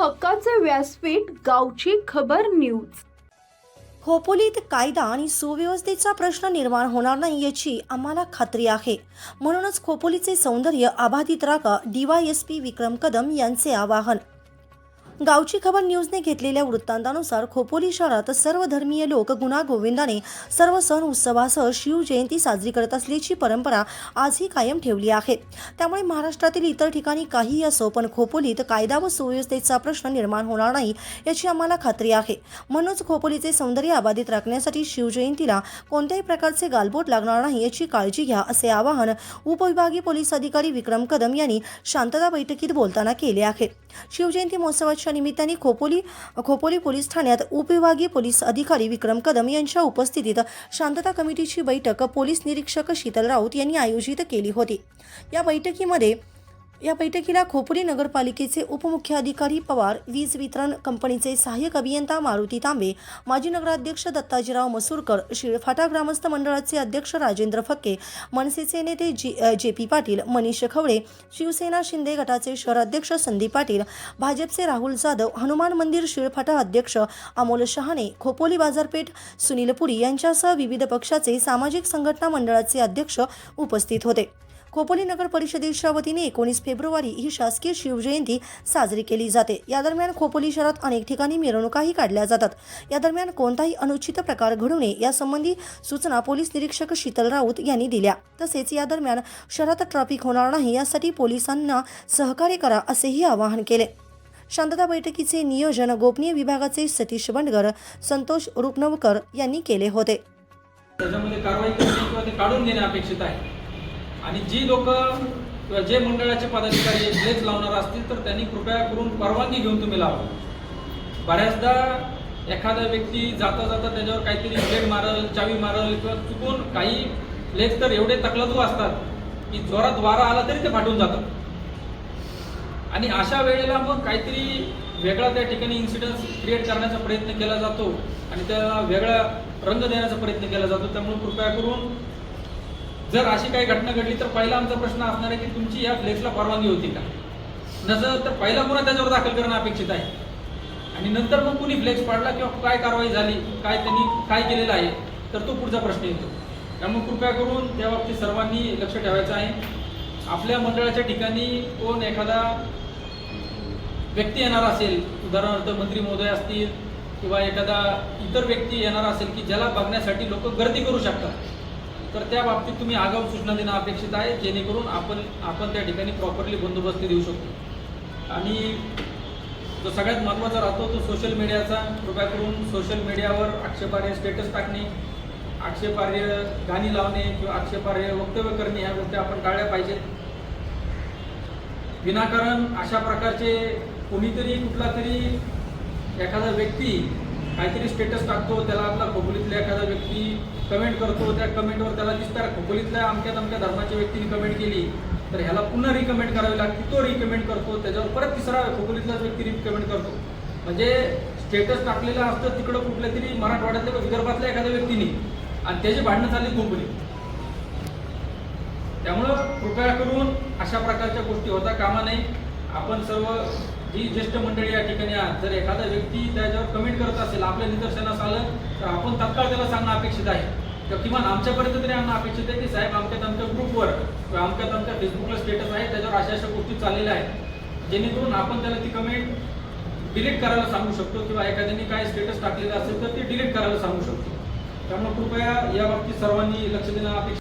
हक्काचे व्यासपीठ गावची खबर न्यूज खोपोलीत कायदा आणि सुव्यवस्थेचा प्रश्न निर्माण होणार नाही याची आम्हाला खात्री आहे. म्हणूनच खोपोलीचे सौंदर्य अबाधित राखा डीवायएसपी विक्रम कदम यांचे आवाहन. गावची खबर न्यूजने घेतलेल्या वृत्तांतानुसार खोपोली शहरात सर्व धर्मीय लोक गुणागोविंदाने सर्व सण उत्सवासह शिवजयंती साजरी करत असल्याची परंपरा आजही कायम ठेवली आहे. त्यामुळे महाराष्ट्रातील इतर ठिकाणी काहीही असो पण खोपोलीत कायदा व सुव्यवस्थेचा प्रश्न निर्माण होणार नाही याची आम्हाला खात्री आहे. म्हणूनच खोपोलीचे सौंदर्य अबाधित राखण्यासाठी शिवजयंतीला कोणत्याही प्रकारचे गालबोट लागणार नाही याची काळजी घ्या असे आवाहन उपविभागीय पोलीस अधिकारी विक्रम कदम यांनी शांतता बैठकीत बोलताना केले आहे. शिवजयंती महोत्सवाच्या निमित्ताने खोपोली खोपोली पोलीस ठाण्यात उपविभागीय पोलीस अधिकारी विक्रम कदम यांच्या उपस्थितीत शांतता कमिटीची बैठक पोलीस निरीक्षक शीतल राऊत यांनी आयोजित केली होती. या बैठकीमध्ये या बैठकीला खोपोली नगरपालिकेचे उपमुख्य अधिकारी पवार वीज वितरण कंपनीचे सहाय्यक अभियंता मारुती तांबे माजी नगराध्यक्ष दत्ताजीराव मसूरकर शिळफाटा ग्रामस्थ मंडळाचे अध्यक्ष राजेंद्र फक्के मनसेचे नेते G J P Patil Manish Khawale Shiv Sena Shinde गटाचे शहराध्यक्ष संदीप पाटील भाजपचे राहुल जाधव हनुमान मंदिर शिळफाटा अध्यक्ष अमोल शहाणे खोपोली बाजारपेठ सुनील पुरी यांच्यासह विविध पक्षाचे सामाजिक संघटना मंडळाचे अध्यक्ष उपस्थित होते. खोपोली नगर परिषदेच्या वतीने एकोणीस फेब्रुवारी ही शासकीय शिवजयंती साजरी केली जाते. या दरम्यान खोपोली शहरात अनेक ठिकाणी मिरवणुकाही काढल्या जातात. या दरम्यान कोणताही अनुचित प्रकार घडू नये यासंबंधी सूचना पोलीस निरीक्षक शीतल राऊत यांनी दिल्या. तसेच या दरम्यान शहरात ट्रॅफिक होणार नाही यासाठी पोलिसांना सहकार्य करा असेही आवाहन केले. शांतता बैठकीचे नियोजन गोपनीय विभागाचे सतीश बंडगर संतोष रुपनवकर यांनी केले होते. त्याच्यामध्ये कारवाई करणे किंवा ते काढून घेणे अपेक्षित आहे. आणि जी लोक किंवा जे मंडळाचे पदाधिकारी लेच लावणार असतील तर त्यांनी कृपया करून परवानगी घेऊन तुम्ही लावा. बऱ्याचदा एखादा व्यक्ती जाता जाता त्याच्यावर काहीतरी ब्लेड मारल चावी मारल किंवा चुकून काही लेच तर एवढे तकलादू असतात की जोरात वारा आला तरी ते फाटून जातात. आणि अशा वेळेला मग काहीतरी वेगळा त्या ठिकाणी इन्सिडन्स क्रिएट करण्याचा प्रयत्न केला जातो आणि त्याला वेगळा रंग देण्याचा प्रयत्न केला जातो. त्यामुळे कृपया करून जर अशी काही घटना घडली तर पहिला आमचा प्रश्न असणार आहे की तुमची या फ्लेक्सला परवानगी होती का? नसं तर पहिला गुन्हा त्याच्यावर दाखल करणं अपेक्षित आहे. आणि नंतर मग कुणी फ्लेक्स पाडला किंवा काय कारवाई झाली काय त्यांनी काय केलेलं आहे तर तो पुढचा प्रश्न येतो. त्यामुळे कृपया करून त्या बाबतीत सर्वांनी लक्ष ठेवायचं आहे. आपल्या मंडळाच्या ठिकाणी कोण एखादा व्यक्ती येणार असेल उदाहरणार्थ मंत्री महोदय असतील किंवा एखादा इतर व्यक्ती येणार असेल की ज्याला बघण्यासाठी लोक गर्दी करू शकतात. तर त्या बाबतीत तुम्ही आगाऊ सूचना देणं अपेक्षित आहे जेणेकरून आपण आपण त्या ठिकाणी प्रॉपरली बंदोबस्त देऊ शकतो आणि जो सगळ्यात महत्त्वाचा राहतो तो सोशल मीडियाचा कृपया करून सोशल मीडियावर आक्षेपार्ह स्टेटस टाकणे आक्षेपार्ह गाणी लावणे किंवा आक्षेपार्ह वक्तव्य करणे ह्या गोष्टी आपण टाळल्या पाहिजेत. विनाकारण अशा प्रकारचे कोणीतरी कुठला तरी एखादा व्यक्ती काहीतरी स्टेटस टाकतो त्याला आपला खोपोलीतल्या एखादा व्यक्ती कमेंट करतो त्या कमेंटवर त्याला दिसतात. खोपोलीतल्या अमक्या तमक्या धर्माच्या व्यक्तीने कमेंट केली तर ह्याला पुन्हा रिकमेंड करावी लागते. तो रिकमेंड करतो त्याच्यावर परत तिसरा खोपोलीतलाच व्यक्ती रिकमेंड करतो. म्हणजे स्टेटस टाकलेलं असतं तिकडं कुठल्या तरी मराठवाड्यातल्या किंवा विदर्भातल्या एखाद्या व्यक्तीने. आणि त्याची भांडणं चालली खोपोली त्यामुळं कृपया करून अशा प्रकारच्या गोष्टी होता कामा नये. आपण सर्व जी ज्येष्ठ मंडळी या ठिकाणी आहात. जर एखादा व्यक्ती त्याच्यावर कमेंट करत असेल आपल्या निदर्शनास आलं तर आपण तत्काळ त्याला सांगणं अपेक्षित आहे. तर किमान आमच्यापर्यंत तरी आणणं अपेक्षित आहे की साहेब आमच्यात आमच्या ग्रुपवर किंवा आमच्यात आमच्या फेसबुकला स्टेटस आहे त्याच्यावर अशा अशा गोष्टी चाललेल्या आहेत. जेणेकरून आपण त्याला ती कमेंट डिलीट करायला सांगू शकतो किंवा एखाद्याने काय स्टेटस टाकलेलं असेल तर ते डिलीट करायला सांगू शकतो. त्यामुळे कृपया या बाबतीत सर्वांनी लक्ष देणं अपेक्षित